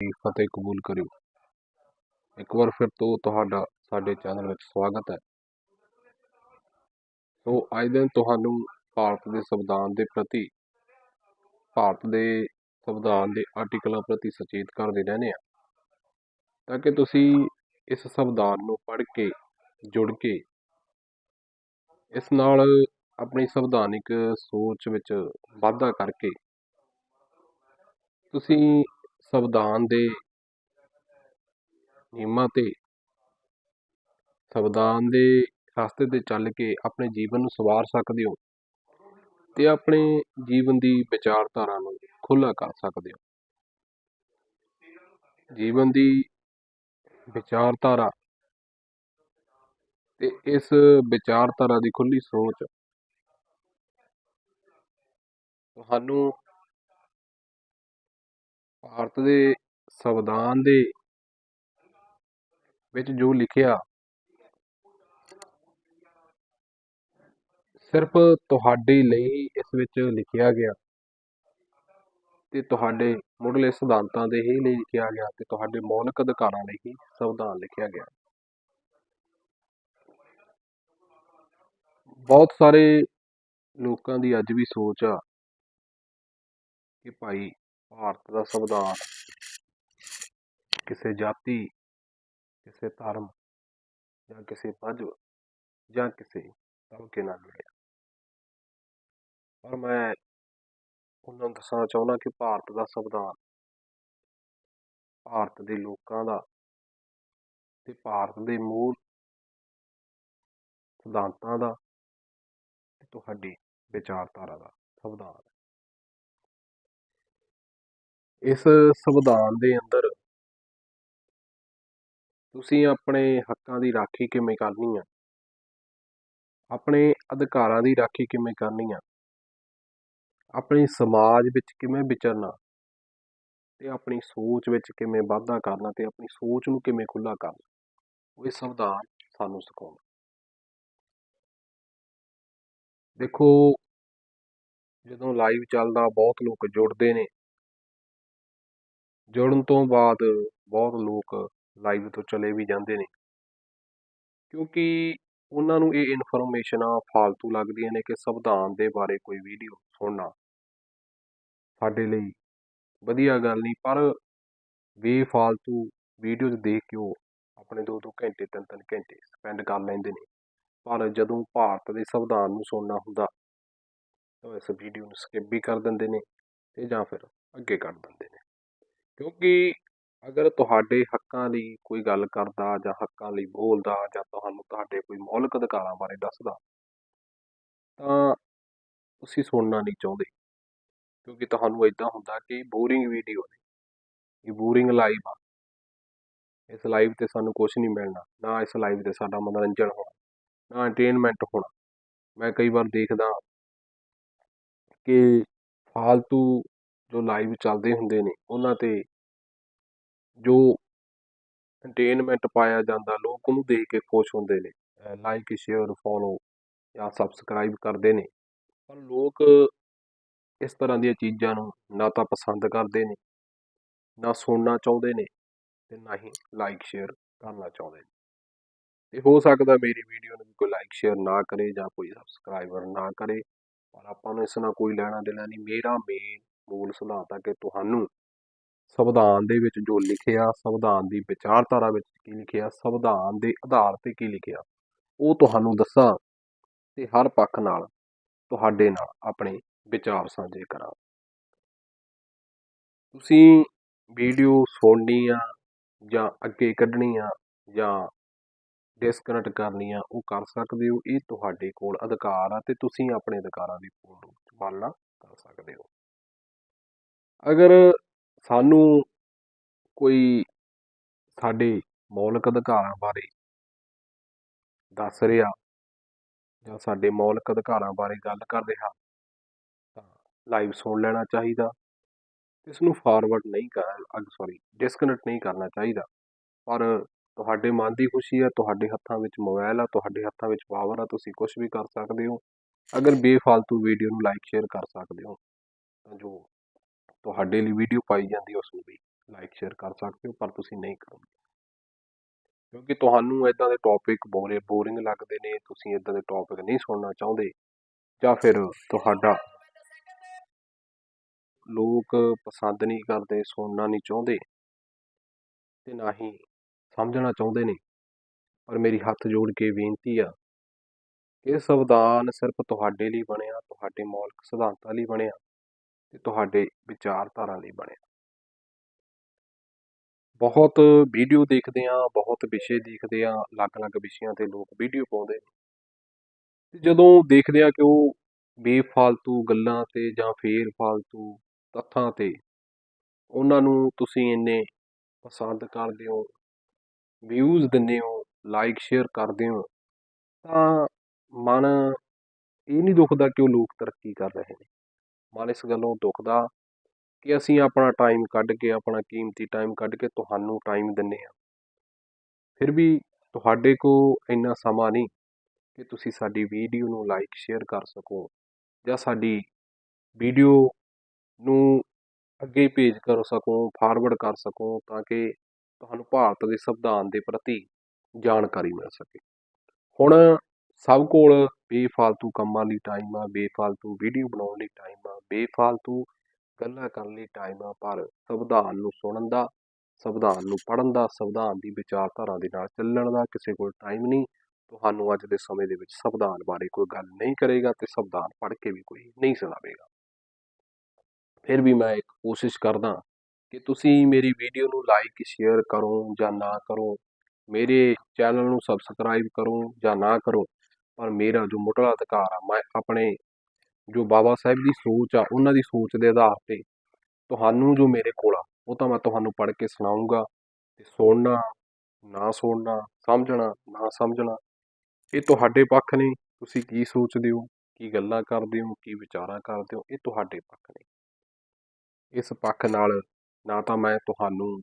ਦੀ ਫਤਿਹ ਕਬੂਲ ਕਰਿਓ। ਇੱਕ ਵਾਰ ਫਿਰ ਤੋਂ ਤੁਹਾਡਾ, ਸਾਡੇ ਚੈਨਲ ਵਿੱਚ ਸਵਾਗਤ ਹੈ। ਸੋ ਅੱਜ ਦਿਨ ਤੁਹਾਨੂੰ ਭਾਰਤ ਦੇ ਸੰਵਿਧਾਨ ਦੇ ਪ੍ਰਤੀ, ਭਾਰਤ ਦੇ ਸੰਵਿਧਾਨ ਦੇ ਆਰਟੀਕਲਾਂ ਪ੍ਰਤੀ ਸੁਚੇਤ ਕਰਦੇ ਰਹਿੰਦੇ ਆ ਤਾਂ ਕਿ ਤੁਸੀਂ ਇਸ ਸੰਵਿਧਾਨ ਨੂੰ ਪੜ੍ਹ ਕੇ, ਜੁੜ ਕੇ, ਇਸ ਨਾਲ ਆਪਣੀ ਸੰਵਿਧਾਨਿਕ ਸੋਚ ਵਿੱਚ ਵਾਧਾ ਕਰਕੇ, ਤੁਸੀਂ ਸੰਵਿਧਾਨ ਦੇ ਨਿਯਮਾਂ ਤੇ ਸੰਵਿਧਾਨ ਦੇ ਰਸਤੇ ਤੇ ਚੱਲ ਕੇ ਆਪਣੇ ਜੀਵਨ ਨੂੰ ਸੰਵਾਰ ਸਕਦੇ ਹੋ ਅਤੇ ਆਪਣੇ ਜੀਵਨ ਦੀ ਵਿਚਾਰਧਾਰਾ ਨੂੰ ਖੁੱਲ੍ਹਾ ਕਰ ਸਕਦੇ ਹੋ। ਜੀਵਨ ਦੀ ਵਿਚਾਰਧਾਰਾ ਤੇ ਇਸ ਵਿਚਾਰਧਾਰਾ ਦੀ ਖੁੱਲੀ ਸੋਚ ਤੁਹਾਨੂੰ ਭਾਰਤ ਦੇ ਸੰਵਿਧਾਨ ਦੇ ਵਿੱਚ ਜੋ ਲਿਖਿਆ ਸਿਰਫ ਤੁਹਾਡੇ ਲਈ ਇਸ ਵਿੱਚ ਲਿਖਿਆ ਗਿਆ ਤੇ ਤੁਹਾਡੇ ਮੁੱਢਲੇ ਸਿਧਾਂਤਾਂ ਦੇ ਹੀ ਲਈ ਲਿਖਿਆ ਗਿਆ ਤੇ ਤੁਹਾਡੇ ਮੌਲਿਕ ਅਧਿਕਾਰਾਂ ਲਈ ਹੀ ਸੰਵਿਧਾਨ ਲਿਖਿਆ ਗਿਆ। ਬਹੁਤ ਸਾਰੇ ਲੋਕਾਂ ਦੀ ਅੱਜ ਵੀ ਸੋਚ ਆ ਕਿ ਭਾਈ ਭਾਰਤ ਦਾ ਸੰਵਿਧਾਨ। ਕਿਸੇ ਜਾਤੀ, ਕਿਸੇ ਧਰਮ ਜਾਂ ਕਿਸੇ ਮਜ਼ਹਬ ਜਾਂ ਕਿਸੇ ਤਬਕੇ ਨਾਲ ਜੁੜਿਆ ਪਰ ਮੈਂ ਉਹਨਾਂ ਨੂੰ ਦੱਸਣਾ ਚਾਹੁੰਦਾ ਕਿ ਭਾਰਤ ਦਾ ਸੰਵਿਧਾਨ ਭਾਰਤ ਦੇ ਲੋਕਾਂ ਦਾ ਤੇ ਭਾਰਤ ਦੇ ਮੂਲ ਸਿਧਾਂਤਾਂ ਦਾ ਤੇ ਤੁਹਾਡੀ ਵਿਚਾਰਧਾਰਾ ਦਾ ਸੰਵਿਧਾਨ। ਇਸ ਸੰਵਿਧਾਨ ਦੇ ਅੰਦਰ ਤੁਸੀਂ ਆਪਣੇ ਹੱਕਾਂ ਦੀ ਰਾਖੀ ਕਿਵੇਂ ਕਰਨੀ ਆ? ਆਪਣੇ ਅਧਿਕਾਰਾਂ ਦੀ ਰਾਖੀ ਕਿਵੇਂ ਕਰਨੀ ਆ? ਆਪਣੇ ਸਮਾਜ ਵਿੱਚ ਕਿਵੇਂ ਵਿਚਰਨਾ? ਤੇ ਆਪਣੀ ਸੋਚ ਵਿੱਚ ਕਿਵੇਂ ਵਾਧਾ ਕਰਨਾ ਤੇ ਆਪਣੀ ਸੋਚ ਨੂੰ ਕਿਵੇਂ ਖੁੱਲਾ ਕਰਨਾ? ਉਹ ਇਹ ਸੰਵਿਧਾਨ ਸਾਨੂੰ ਸਿਖਾਉਂਦਾ। ਦੇਖੋ, ਜਦੋਂ ਲਾਈਵ ਚੱਲਦਾ, ਬਹੁਤ ਲੋਕ ਜੁੜਦੇ ਨੇ। ਜੁੜਨ ਤੋਂ ਬਾਅਦ ਬਹੁਤ ਲੋਕ ਲਾਈਵ ਤੋਂ ਚਲੇ ਵੀ ਜਾਂਦੇ ਨੇ। ਕਿਉਂਕਿ ਉਹਨਾਂ ਨੂੰ ਇਹ ਇਨਫੋਰਮੇਸ਼ਨਾਂ ਫਾਲਤੂ ਲੱਗਦੀਆਂ ਨੇ ਕਿ ਸੰਵਿਧਾਨ ਦੇ ਬਾਰੇ ਕੋਈ ਵੀਡੀਓ ਸੁਣਨਾ। ਸਾਡੇ ਲਈ ਵਧੀਆ ਗੱਲ ਨਹੀਂ, ਪਰ ਬੇਫਾਲਤੂ ਵੀਡੀਓਜ਼ ਦੇਖ ਕੇ ਉਹ ਆਪਣੇ ਦੋ ਦੋ ਘੰਟੇ, ਤਿੰਨ ਤਿੰਨ ਘੰਟੇ ਸਪੈਂਡ ਕਰ ਲੈਂਦੇ ਨੇ। ਪਰ ਜਦੋਂ ਭਾਰਤ ਦੇ ਸੰਵਿਧਾਨ ਨੂੰ ਸੁਣਨਾ ਹੁੰਦਾ, ਤਾਂ ਇਸ ਵੀਡੀਓ ਨੂੰ ਸਕਿਪ ਵੀ ਕਰ ਦਿੰਦੇ ਨੇ ਤੇ ਜਾਂ ਫਿਰ ਅੱਗੇ ਕਰ ਦਿੰਦੇ ਨੇ। ਕਿਉਂਕਿ ਅਗਰ ਤੁਹਾਡੇ ਹੱਕਾਂ ਦੀ ਕੋਈ ਗੱਲ ਕਰਦਾ ਜਾਂ ਹੱਕਾਂ ਲਈ ਬੋਲਦਾ ਜਾਂ ਤੁਹਾਨੂੰ ਤੁਹਾਡੇ ਕੋਈ ਮੌਲਿਕ ਅਧਿਕਾਰਾਂ ਬਾਰੇ ਦੱਸਦਾ, ਤਾਂ ਤੁਸੀਂ ਸੁਣਨਾ ਨਹੀਂ ਚਾਹੁੰਦੇ। ਕਿਉਂਕਿ ਤੁਹਾਨੂੰ ਇਦਾਂ ਹੁੰਦਾ ਕਿ ਬੋਰਿੰਗ ਵੀਡੀਓ ਨੇ ਇਹ ਬੋਰਿੰਗ ਲਾਈਵ ਆ। ਇਸ ਲਾਈਵ ਤੇ ਸਾਨੂੰ ਕੁਝ ਨਹੀਂ ਮਿਲਣਾ, ਨਾ ਇਸ ਲਾਈਵ ਤੇ ਸਾਡਾ ਮਨੋਰੰਜਨ ਹੋਣਾ, ਨਾ ਐਂਟਰਟੇਨਮੈਂਟ ਹੋਣਾ। ਮੈਂ ਕਈ ਵਾਰ ਦੇਖਦਾ ਕਿ ਫਾਲਤੂ ਜੋ ਲਾਈਵ ਚੱਲਦੇ ਹੁੰਦੇ ਨੇ, ਉਹਨਾਂ ਤੇ ਜੋ ਐਂਟੇਨਮੈਂਟ ਪਾਇਆ ਜਾਂਦਾ, ਲੋਕ ਉਹਨੂੰ ਦੇਖ ਕੇ ਖੁਸ਼ ਹੁੰਦੇ ਨੇ ਲਾਈਕ ਸ਼ੇਅਰ ਫੋਲੋ ਜਾਂ ਸਬਸਕ੍ਰਾਈਬ ਕਰਦੇ ਨੇ। ਪਰ ਲੋਕ ਇਸ ਤਰ੍ਹਾਂ ਦੀਆਂ ਚੀਜ਼ਾਂ ਨੂੰ ਨਾ ਤਾਂ ਪਸੰਦ ਕਰਦੇ ਨੇ, ਨਾ ਸੁਣਨਾ ਚਾਹੁੰਦੇ ਨੇ ਤੇ ਨਾ ਹੀ ਲਾਈਕ ਸ਼ੇਅਰ ਕਰਨਾ ਚਾਹੁੰਦੇ ਨੇ। ਤੇ ਹੋ ਸਕਦਾ ਮੇਰੀ ਵੀਡੀਓ ਨੂੰ ਵੀ ਕੋਈ ਲਾਈਕ ਸ਼ੇਅਰ ਨਾ ਕਰੇ ਜਾਂ ਕੋਈ ਸਬਸਕ੍ਰਾਈਬਰ ਨਾ ਕਰੇ, ਪਰ ਆਪਾਂ ਨੂੰ ਇਸ ਨਾਲ ਕੋਈ ਲੈਣਾ ਦੇਣਾ ਨਹੀਂ। ਮੇਰਾ ਮੇਨ ਮੂਲ ਸਿਧਾਂਤ ਹੈ ਕਿ ਤੁਹਾਨੂੰ ਸੰਵਿਧਾਨ ਦੇ ਵਿੱਚ ਜੋ ਲਿਖਿਆ, ਸੰਵਿਧਾਨ ਦੀ ਵਿਚਾਰਧਾਰਾ ਵਿੱਚ ਕੀ ਲਿਖਿਆ, ਸੰਵਿਧਾਨ ਦੇ ਆਧਾਰ ਤੇ ਕੀ ਲਿਖਿਆ, ਉਹ ਤੁਹਾਨੂੰ ਦੱਸਾਂ ਤੇ ਹਰ ਪੱਖ ਨਾਲ ਤੁਹਾਡੇ ਨਾਲ ਆਪਣੇ ਵਿਚਾਰ ਸਾਂਝੇ ਕਰਾਂ। ਤੁਸੀਂ ਵੀਡੀਓ ਸੁਣਨੀ ਆ ਜਾਂ ਅੱਗੇ ਕੱਢਣੀ ਆ ਜਾਂ ਡਿਸਕਨੈਕਟ ਕਰਨੀ ਆ ਉਹ ਕਰ ਸਕਦੇ ਹੋ। ਇਹ ਤੁਹਾਡੇ ਕੋਲ ਅਧਿਕਾਰ ਆ ਤੇ ਤੁਸੀਂ ਆਪਣੇ ਅਧਿਕਾਰਾਂ ਦੀ ਪੂਰਨ ਰੂਪ ਪਾਲਣਾ ਕਰ ਸਕਦੇ ਹੋ। ਅਗਰ ਸਾਨੂੰ ਕੋਈ ਸਾਡੇ ਮੌਲਿਕ ਅਧਿਕਾਰਾਂ ਬਾਰੇ ਦੱਸ ਰਿਹਾ ਜਾਂ ਸਾਡੇ ਮੌਲਿਕ ਅਧਿਕਾਰਾਂ ਬਾਰੇ ਗੱਲ ਕਰ ਰਿਹਾ ਤਾਂ ਲਾਈਵ ਸੁਣ ਲੈਣਾ ਚਾਹੀਦਾ। ਇਸ ਨੂੰ ਫਾਰਵਰਡ ਨਹੀਂ ਕਰ ਸੌਰੀ ਡਿਸਕਨੈਕਟ ਨਹੀਂ ਕਰਨਾ ਚਾਹੀਦਾ। ਪਰ ਤੁਹਾਡੇ ਮਨ ਦੀ ਖੁਸ਼ੀ ਆ ਤੁਹਾਡੇ ਹੱਥਾਂ ਵਿੱਚ ਮੋਬਾਈਲ ਆ, ਤੁਹਾਡੇ ਹੱਥਾਂ ਵਿੱਚ ਪਾਵਰ ਆ, ਤੁਸੀਂ ਕੁਝ ਵੀ ਕਰ ਸਕਦੇ ਹੋ। ਅਗਰ ਬੇਫਾਲਤੂ ਵੀਡੀਓ ਨੂੰ ਲਾਈਕ ਸ਼ੇਅਰ ਕਰ ਸਕਦੇ ਹੋ, ਤਾਂ ਜੋ ਤੁਹਾਡੇ ਲਈ ਵੀਡੀਓ ਪਾਈ ਜਾਂਦੀ ਉਸ ਨੂੰ ਵੀ ਲਾਈਕ ਸ਼ੇਅਰ ਕਰ ਸਕਦੇ ਹੋ, ਪਰ ਤੁਸੀਂ ਨਹੀਂ ਕਰੋਗੇ। ਕਿਉਂਕਿ ਤੁਹਾਨੂੰ ਇਦਾਂ ਦੇ ਟੌਪਿਕ ਬੋਰੇ ਬੋਰਿੰਗ ਲੱਗਦੇ ਨੇ, ਤੁਸੀਂ ਇਦਾਂ ਦੇ ਟੌਪਿਕ ਨਹੀਂ ਸੁਣਨਾ ਚਾਹੁੰਦੇ, ਜਾਂ ਫਿਰ ਤੁਹਾਡਾ ਲੋਕ ਪਸੰਦ ਨਹੀਂ ਕਰਦੇ, ਸੁਣਨਾ ਨਹੀਂ ਚਾਹੁੰਦੇ, ਤੇ ਨਾ ਹੀ ਸਮਝਣਾ ਚਾਹੁੰਦੇ ਨੇ। ਪਰ ਮੇਰੀ ਹੱਥ ਜੋੜ ਕੇ ਬੇਨਤੀ ਆ ਕਿ ਇਹ ਸੰਵਿਧਾਨ ਸਿਰਫ ਤੁਹਾਡੇ ਲਈ ਬਣਿਆ, ਤੁਹਾਡੇ ਮੌਲਿਕ ਸਿਧਾਂਤਾਂ ਲਈ ਬਣਿਆ। ਤੇ ਤੁਹਾਡੇ ਵਿਚਾਰਧਾਰਾ ਲਈ ਬਣਿਆ ਬਹੁਤ ਵੀਡੀਓ ਦੇਖਦੇ ਆ ਬਹੁਤ ਵਿਸ਼ੇ ਦੇਖਦੇ ਆ ਅਲੱਗ-ਅਲੱਗ ਵਿਸ਼ਿਆਂ ਤੇ ਲੋਕ ਵੀਡੀਓ ਪਾਉਂਦੇ ਨੇ। ਤੇ ਜਦੋਂ ਦੇਖਦੇ ਆ ਕਿ ਉਹ ਬੇਫਾਲਤੂ ਗੱਲਾਂ ਤੇ ਜਾਂ ਫੇਰ ਫਾਲਤੂ ਤੱਥਾਂ ਤੇ ਉਹਨਾਂ ਨੂੰ ਤੁਸੀਂ ਇੰਨੇ ਪਸੰਦ ਕਰਦੇ ਹੋ ਵਿਊਜ਼ ਦਿੰਦੇ ਹੋ ਲਾਈਕ ਸ਼ੇਅਰ ਕਰਦੇ ਹੋ, ਤਾਂ ਮਨ ਇਹ ਨਹੀਂ ਦੁਖਦਾ ਕਿ ਉਹ ਲੋਕ ਤਰੱਕੀ ਕਰ ਰਹੇ ਨੇ। ਮਨ ਇਸ ਗੱਲੋਂ ਦੁਖਦਾ ਕਿ ਅਸੀਂ ਆਪਣਾ ਟਾਈਮ ਕੱਢ ਕੇ, ਆਪਣਾ ਕੀਮਤੀ ਟਾਈਮ ਕੱਢ ਕੇ ਤੁਹਾਨੂੰ ਟਾਈਮ ਦਿੰਨੇ ਆ ਫਿਰ ਵੀ ਤੁਹਾਡੇ ਕੋਲ ਇੰਨਾ ਸਮਾਂ ਨਹੀਂ ਕਿ ਤੁਸੀਂ ਸਾਡੀ ਵੀਡੀਓ ਨੂੰ ਲਾਈਕ ਸ਼ੇਅਰ ਕਰ ਸਕੋ ਜਾਂ ਸਾਡੀ ਵੀਡੀਓ ਨੂੰ ਅੱਗੇ ਭੇਜ ਕਰ ਸਕੋ ਫਾਰਵਰਡ ਕਰ ਸਕੋ ਤਾਂ ਕਿ ਤੁਹਾਨੂੰ ਭਾਰਤ ਦੇ ਸੰਵਿਧਾਨ ਦੇ ਪ੍ਰਤੀ ਜਾਣਕਾਰੀ ਮਿਲ ਸਕੇ। ਹੁਣ ਸਭ ਕੋਲ ਬੇਫਾਲਤੂ ਕੰਮਾਂ ਲਈ ਟਾਈਮ ਆ, ਬੇਫਾਲਤੂ ਵੀਡੀਓ ਬਣਾਉਣ ਲਈ ਟਾਈਮ ਆ, ਬੇਫਾਲਤੂ ਗੱਲਾਂ ਕਰਨ ਲਈ ਟਾਈਮ ਆ, ਪਰ ਸੰਵਿਧਾਨ ਨੂੰ ਸੁਣਨ ਦਾ, ਸੰਵਿਧਾਨ ਨੂੰ ਪੜ੍ਹਨ ਦਾ, ਸੰਵਿਧਾਨ ਦੀ ਵਿਚਾਰਧਾਰਾ ਦੇ ਨਾਲ ਚੱਲਣ ਦਾ ਕਿਸੇ ਕੋਲ ਟਾਈਮ ਨਹੀਂ। ਤੁਹਾਨੂੰ ਅੱਜ ਦੇ ਸਮੇਂ ਦੇ ਵਿੱਚ ਸੰਵਿਧਾਨ ਬਾਰੇ ਕੋਈ ਗੱਲ ਨਹੀਂ ਕਰੇਗਾ ਤੇ ਸੰਵਿਧਾਨ ਪੜ੍ਹ ਕੇ ਵੀ ਕੋਈ ਨਹੀਂ ਸੁਣਾਵੇਗਾ। ਫਿਰ ਵੀ ਮੈਂ ਇੱਕ ਕੋਸ਼ਿਸ਼ ਕਰਦਾ ਕਿ ਤੁਸੀਂ ਮੇਰੀ ਵੀਡੀਓ ਨੂੰ ਲਾਈਕ ਸ਼ੇਅਰ ਕਰੋ ਜਾਂ ਨਾ ਕਰੋ। ਮੇਰੇ ਚੈਨਲ ਨੂੰ ਸਬਸਕ੍ਰਾਈਬ ਕਰੋ ਜਾਂ ਨਾ ਕਰੋ। ਪਰ ਮੇਰਾ ਜੋ ਮੁੱਢਲਾ ਅਧਿਕਾਰ ਆ, ਮੈਂ ਆਪਣੇ ਜੋ ਬਾਬਾ ਸਾਹਿਬ ਦੀ ਸੋਚ ਆ, ਉਹਨਾਂ ਦੀ ਸੋਚ ਦੇ ਆਧਾਰ ਤੇ ਤੁਹਾਨੂੰ ਜੋ ਮੇਰੇ ਕੋਲ ਆ, ਉਹ ਤਾਂ ਮੈਂ ਤੁਹਾਨੂੰ ਪੜ੍ਹ ਕੇ ਸੁਣਾਉਂਗਾ ਤੇ ਸੁਣਨਾ, ਨਾ ਸੁਣਨਾ, ਸਮਝਣਾ, ਨਾ ਸਮਝਣਾ, ਇਹ ਤੁਹਾਡੇ ਪੱਖ ਨੇ। ਤੁਸੀਂ ਕੀ ਸੋਚਦੇ ਹੋ? ਕੀ ਗੱਲਾਂ ਕਰਦੇ ਹੋ? ਕੀ ਵਿਚਾਰਾਂ ਕਰਦੇ ਹੋ? ਇਹ ਤੁਹਾਡੇ ਪੱਖ ਨੇ। ਇਸ ਪੱਖ ਨਾਲ ਨਾ ਤਾਂ ਮੈਂ ਤੁਹਾਨੂੰ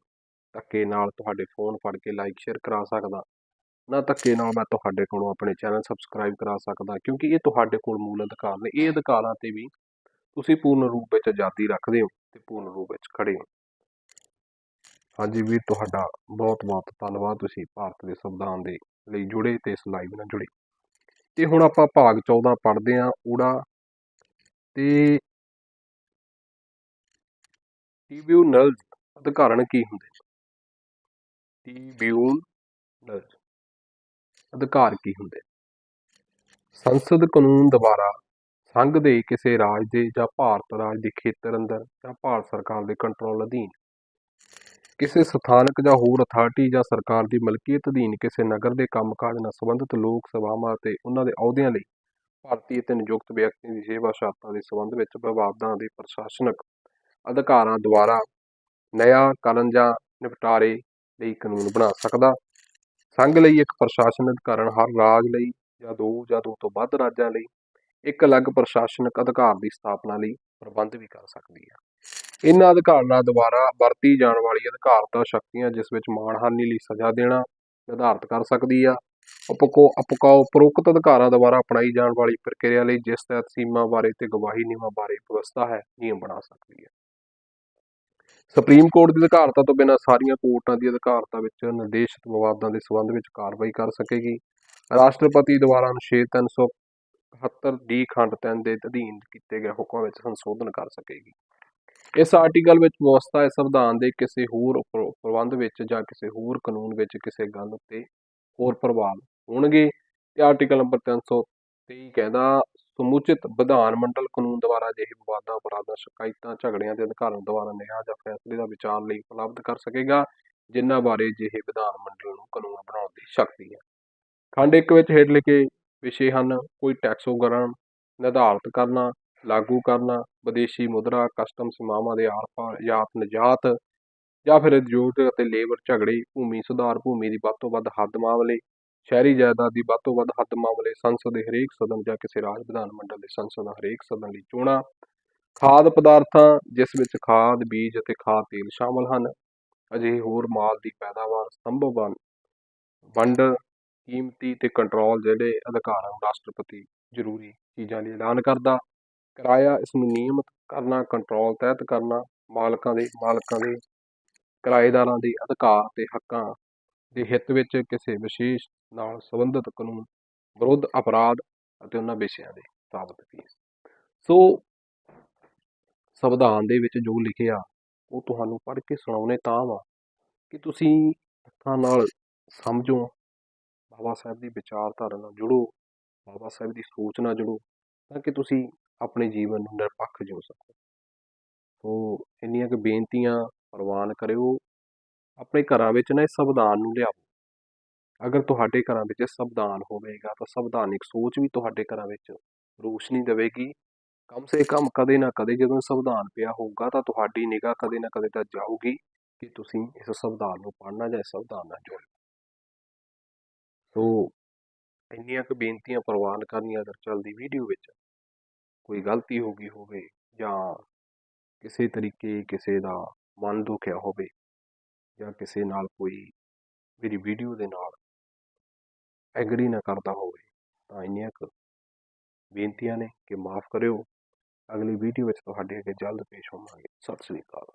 ਧੱਕੇ ਨਾਲ ਤੁਹਾਡੇ ਫੋਨ ਫੜ ਕੇ ਲਾਈਕ ਸ਼ੇਅਰ ਕਰਾ ਸਕਦਾ। ਨਾ ਧੱਕੇ ਨਾਲ ਮੈਂ ਤੁਹਾਡੇ ਕੋਲੋਂ ਆਪਣੇ ਚੈਨਲ ਸਬਸਕ੍ਰਾਈਬ ਕਰਾ ਸਕਦਾ, ਕਿਉਂਕਿ ਇਹ ਤੁਹਾਡੇ ਕੋਲ ਮੂਲ ਅਧਿਕਾਰ ਨੇ। ਇਹ ਅਧਿਕਾਰਾਂ ਤੇ ਵੀ ਤੁਸੀਂ ਪੂਰਨ ਰੂਪ ਵਿੱਚ ਆਜ਼ਾਦੀ ਰੱਖਦੇ ਹੋ ਤੇ ਪੂਰਨ ਰੂਪ ਵਿੱਚ ਖੜੇ ਹੋ। ਹਾਂਜੀ ਵੀਰ, ਤੁਹਾਡਾ ਬਹੁਤ ਬਹੁਤ ਧੰਨਵਾਦ। ਤੁਸੀਂ ਭਾਰਤ ਦੇ ਸੰਵਿਧਾਨ ਦੇ ਲਈ ਜੁੜੇ ਤੇ ਇਸ ਲਾਈਵ ਨਾਲ ਜੁੜੇ। ਤੇ ਹੁਣ ਆਪਾਂ ਭਾਗ 14 ਪੜ੍ਹਦੇ ਹਾਂ, ਊੜਾ ਤੇ ਟ੍ਰਿਬਿਊਨਲਸ ਅਧਿਕਾਰਨ ਕੀ ਹੁੰਦੇ ਨੇ? ਟ੍ਰਿਬਿਊਨਲਸ ਅਧਿਕਾਰ ਕੀ ਹੁੰਦੇ? ਸੰਸਦ ਕਾਨੂੰਨ ਦੁਆਰਾ ਸੰਘ ਦੇ ਕਿਸੇ ਰਾਜ ਦੇ ਜਾਂ ਭਾਰਤ ਰਾਜ ਦੇ ਖੇਤਰ ਅੰਦਰ ਜਾਂ ਭਾਰਤ ਸਰਕਾਰ ਦੇ ਕੰਟਰੋਲ ਅਧੀਨ, ਕਿਸੇ ਸਥਾਨਕ ਜਾਂ ਹੋਰ ਅਥਾਰਟੀ ਜਾਂ ਸਰਕਾਰ ਦੀ ਮਲਕੀਅਤ ਅਧੀਨ ਕਿਸੇ ਨਗਰ ਦੇ ਕੰਮਕਾਜ ਨਾਲ ਸੰਬੰਧਿਤ ਲੋਕ ਸੇਵਾਵਾਂ ਅਤੇ ਉਹਨਾਂ ਦੇ ਅਹੁਦਿਆਂ ਲਈ ਭਾਰਤੀ ਅਤੇ ਨਿਯੁਕਤ ਵਿਅਕਤੀ ਦੀ ਸੇਵਾ ਸ਼ਰਤਾਂ ਦੇ ਸੰਬੰਧ ਵਿੱਚ ਵਿਵਾਦਾਂ ਦੇ ਪ੍ਰਸ਼ਾਸਨਿਕ ਅਧਿਕਾਰਾਂ ਦੁਆਰਾ ਨਿਆਂ ਕਰਨ ਜਾਂ ਨਿਪਟਾਰੇ ਲਈ ਕਾਨੂੰਨ ਬਣਾ ਸਕਦਾ। ਸੰਘ ਲਈ ਇੱਕ ਪ੍ਰਸ਼ਾਸਨ ਅਧਿਕਾਰਨ ਹਰ ਰਾਜ ਲਈ ਜਾਂ ਦੋ ਜਾਂ ਦੋ ਤੋਂ ਵੱਧ ਰਾਜਾਂ ਲਈ ਇੱਕ ਅਲੱਗ ਪ੍ਰਸ਼ਾਸਨਿਕ ਅਧਿਕਾਰ ਦੀ ਸਥਾਪਨਾ ਲਈ ਪ੍ਰਬੰਧ ਵੀ ਕਰ ਸਕਦੀ ਹੈ। ਇਹਨਾਂ ਅਧਿਕਾਰਾਂ ਦੁਆਰਾ ਵਰਤੀ ਜਾਣ ਵਾਲੀ ਅਧਿਕਾਰਤਾ ਸ਼ਕਤੀਆਂ, ਜਿਸ ਵਿੱਚ ਮਾਣਹਾਨੀ ਲਈ ਸਜ਼ਾ ਦੇਣਾ ਨਿਰਧਾਰਤ ਕਰ ਸਕਦੀ ਆ। ਉਪਕੋ, ਉਪਕਾ, ਉਪਰੋਕਤ ਅਧਿਕਾਰਾਂ ਦੁਆਰਾ ਅਪਣਾਈ ਜਾਣ ਵਾਲੀ ਪ੍ਰਕਿਰਿਆ ਲਈ ਜਿਸ ਤਹਿਤ ਸੀਮਾ ਬਾਰੇ ਤੇ ਗਵਾਹੀ ਨਿਯਮਾਂ ਬਾਰੇ ਵਿਵਸਥਾ ਹੈ, ਨਿਯਮ ਬਣਾ ਸਕਦੀ ਹੈ। ਸੁਪਰੀਮ ਕੋਰਟ ਦੀ ਅਧਿਕਾਰਤਾ ਤੋਂ ਬਿਨਾਂ ਸਾਰੀਆਂ ਕੋਰਟਾਂ ਦੀ ਅਧਿਕਾਰਤਾ ਵਿੱਚ ਨਿਰਦੇਸ਼ਿਤ ਵਿਵਾਦਾਂ ਦੇ ਸੰਬੰਧ ਵਿੱਚ ਕਾਰਵਾਈ ਕਰ ਸਕੇਗੀ। ਰਾਸ਼ਟਰਪਤੀ ਦੁਆਰਾ ਅਨੁਛੇਦ 371 ਡੀ ਖੰਡ 3 ਦੇ ਅਧੀਨ ਕੀਤੇ ਗਏ ਹੁਕਮਾਂ ਵਿੱਚ ਸੰਸ਼ੋਧਨ ਕਰ ਸਕੇਗੀ। ਇਸ ਆਰਟੀਕਲ ਵਿੱਚ ਵਿਵਸਥਾ ਇਸ ਸੰਵਿਧਾਨ ਦੇ ਕਿਸੇ ਹੋਰ ਪ੍ਰ- ਪ੍ਰਬੰਧ ਵਿੱਚ ਜਾਂ ਕਿਸੇ ਹੋਰ ਕਾਨੂੰਨ ਵਿੱਚ ਕਿਸੇ ਗੱਲ ਉੱਤੇ ਹੋਰ ਪ੍ਰਭਾਵ ਹੋਣਗੇ। ਤੇ ਆਰਟੀਕਲ ਨੰਬਰ 323 ਕਹਿੰਦਾ ਸਮੁਚਿਤ ਵਿਧਾਨ ਮੰਡਲ ਕਾਨੂੰਨ ਦੁਆਰਾ ਅਜਿਹੇ ਵਿਵਾਦਾਂ, ਅਪਰਾਧਾਂ, ਸ਼ਿਕਾਇਤਾਂ, ਝਗੜਿਆਂ ਦੇ ਅਧਿਕਾਰਾਂ ਦੁਆਰਾ ਨਿਆਂ ਜਾਂ ਫੈਸਲੇ ਦਾ ਵਿਚਾਰ ਲਈ ਉਪਲਬਧ ਕਰ ਸਕੇਗਾ, ਜਿਨ੍ਹਾਂ ਬਾਰੇ ਅਜਿਹੇ ਵਿਧਾਨ ਮੰਡਲ ਨੂੰ ਕਾਨੂੰਨ ਬਣਾਉਣ ਦੀ ਸ਼ਕਤੀ ਹੈ। ਖੰਡ ਇੱਕ ਵਿੱਚ ਹੇਠ ਲਿਖੇ ਵਿਸ਼ੇ ਹਨ, ਕੋਈ ਟੈਕਸ ਉਗਰਨ ਨਿਰਧਾਰਤ ਕਰਨਾ, ਲਾਗੂ ਕਰਨਾ, ਵਿਦੇਸ਼ੀ ਮੁਦਰਾ ਕਸਟਮ ਸੀਮਾਵਾਂ ਦੇ ਆਰ ਪਾਰ ਯਾਤ ਨਿਜਾਤ ਜਾਂ ਫਿਰ ਉਦਯੋਗ ਅਤੇ ਲੇਬਰ ਝਗੜੇ, ਭੂਮੀ ਸੁਧਾਰ, ਭੂਮੀ ਦੀ ਵੱਧ ਤੋਂ ਵੱਧ ਹੱਦ ਮਾਮਲੇ ਸ਼ਹਿਰੀ ਜਾਇਦਾਦ ਦੀ ਵੱਧ ਤੋਂ ਵੱਧ ਹੱਦ ਮਾਮਲੇ ਸੰਸਦ ਦੇ ਹਰੇਕ ਸਦਨ ਜਾਂ ਕਿਸੇ ਰਾਜ ਵਿਧਾਨ ਮੰਡਲ ਦੇ ਸੰਸਦ ਦਾ ਹਰੇਕ ਸਦਨ ਲਈ ਚੋਣਾਂ, ਖਾਦ ਪਦਾਰਥਾਂ, ਜਿਸ ਵਿੱਚ ਖਾਦ, ਬੀਜ ਅਤੇ ਖਾਦ ਤੇਲ ਸ਼ਾਮਲ ਹਨ, ਅਜਿਹੇ ਹੋਰ ਮਾਲ ਦੀ ਪੈਦਾਵਾਰ ਸੰਭਵ ਵੰਡ ਵੰਡ, ਕੀਮਤੀ ਤੇ ਕੰਟਰੋਲ ਜਿਹੜੇ ਅਧਿਕਾਰਾਂ ਨੂੰ ਰਾਸ਼ਟਰਪਤੀ ਜ਼ਰੂਰੀ ਚੀਜ਼ਾਂ ਲਈ ਐਲਾਨ ਕਰਦਾ, ਕਿਰਾਇਆ ਇਸ ਨੂੰ ਨਿਯਮਿਤ ਕਰਨਾ ਕੰਟਰੋਲ ਤਹਿਤ ਕਰਨਾ, ਮਾਲਕਾਂ ਦੇ ਮਾਲਕਾਂ ਦੇ ਕਿਰਾਏਦਾਰਾਂ ਦੇ ਅਧਿਕਾਰ ਤੇ ਹੱਕਾਂ ਦੇ ਹਿੱਤ ਵਿੱਚ ਕਿਸੇ ਵਿਸ਼ੇਸ਼ ਨਾਲ ਸੰਬੰਧਿਤ ਕਾਨੂੰਨ, ਵਿਰੁੱਧ ਅਪਰਾਧ ਅਤੇ ਉਹਨਾਂ ਵਿਸ਼ਿਆਂ ਦੇ ਸਾਬਤ ਫੀਸ ਸੋ, ਸੰਵਿਧਾਨ ਦੇ ਵਿੱਚ ਜੋ ਲਿਖਿਆ, ਉਹ ਤੁਹਾਨੂੰ ਪੜ੍ਹ ਕੇ ਸੁਣਾਉਣੇ ਤਾਂ ਵਾ ਕਿ ਤੁਸੀਂ ਅੱਖਾਂ ਨਾਲ ਸਮਝੋ, ਬਾਬਾ ਸਾਹਿਬ ਦੀ ਵਿਚਾਰਧਾਰਾ ਨਾਲ ਜੁੜੋ, ਬਾਬਾ ਸਾਹਿਬ ਦੀ ਸੋਚ ਨਾਲ ਜੁੜੋ, ਤਾਂ ਕਿ ਤੁਸੀਂ ਆਪਣੇ ਜੀਵਨ ਨੂੰ ਨਿਰਪੱਖ ਜਿਉ ਸਕੋ। ਸੋ, ਇੰਨੀਆਂ ਕੁ ਬੇਨਤੀਆਂ ਪ੍ਰਵਾਨ ਕਰਿਓ, ਆਪਣੇ ਘਰਾਂ ਵਿੱਚ ਨਾ ਇਸ ਸੰਵਿਧਾਨ ਨੂੰ ਲਿਆਓ। ਅਗਰ ਤੁਹਾਡੇ ਘਰਾਂ ਵਿੱਚ ਸੰਵਿਧਾਨ ਹੋਵੇਗਾ ਤਾਂ ਸੰਵਿਧਾਨਿਕ ਸੋਚ ਵੀ ਤੁਹਾਡੇ ਘਰਾਂ ਵਿੱਚ ਰੋਸ਼ਨੀ ਦੇਵੇਗੀ। ਕਮ ਸੇ ਕਮ ਕਦੇ ਨਾ ਕਦੇ ਜਦੋਂ ਸੰਵਿਧਾਨ ਪਿਆ ਹੋਊਗਾ ਤਾਂ ਤੁਹਾਡੀ ਨਿਗਾਹ ਕਦੇ ਨਾ ਕਦੇ ਤਾਂ ਜਾਊਗੀ ਕਿ ਤੁਸੀਂ ਇਸ ਸੰਵਿਧਾਨ ਨੂੰ ਪੜ੍ਹਨਾ ਜਾਂ ਇਸ ਸੰਵਿਧਾਨ ਨਾਲ ਜੁੜਨਾ। ਸੋ ਇੰਨੀਆਂ ਕੁ ਬੇਨਤੀਆਂ ਪ੍ਰਵਾਨ ਕਰਨੀਆਂ ਅਗਰ ਚੱਲਦੀ ਵੀਡੀਓ ਵਿੱਚ ਕੋਈ ਗਲਤੀ ਹੋ ਗਈ ਹੋਵੇ ਜਾਂ ਕਿਸੇ ਤਰੀਕੇ ਕਿਸੇ ਦਾ ਮਨ ਦੁਖਿਆ ਹੋਵੇ ਜਾਂ ਕਿਸੇ ਨਾਲ ਕੋਈ ਮੇਰੀ ਵੀਡੀਓ ਦੇ ਨਾਲ ਐਗਰੀ ਨਾ ਕਰਦਾ ਹੋਵੇ, ਤਾਂ ਇੰਨੀਆਂ ਕੁ ਬੇਨਤੀਆਂ ਨੇ ਕਿ ਮਾਫ ਕਰਿਓ। ਅਗਲੀ ਵੀਡੀਓ ਵਿੱਚ ਤੁਹਾਡੇ ਅੱਗੇ ਜਲਦ ਪੇਸ਼ ਹੋਵਾਂਗੇ। ਸਤਿ ਸ੍ਰੀ ਅਕਾਲ।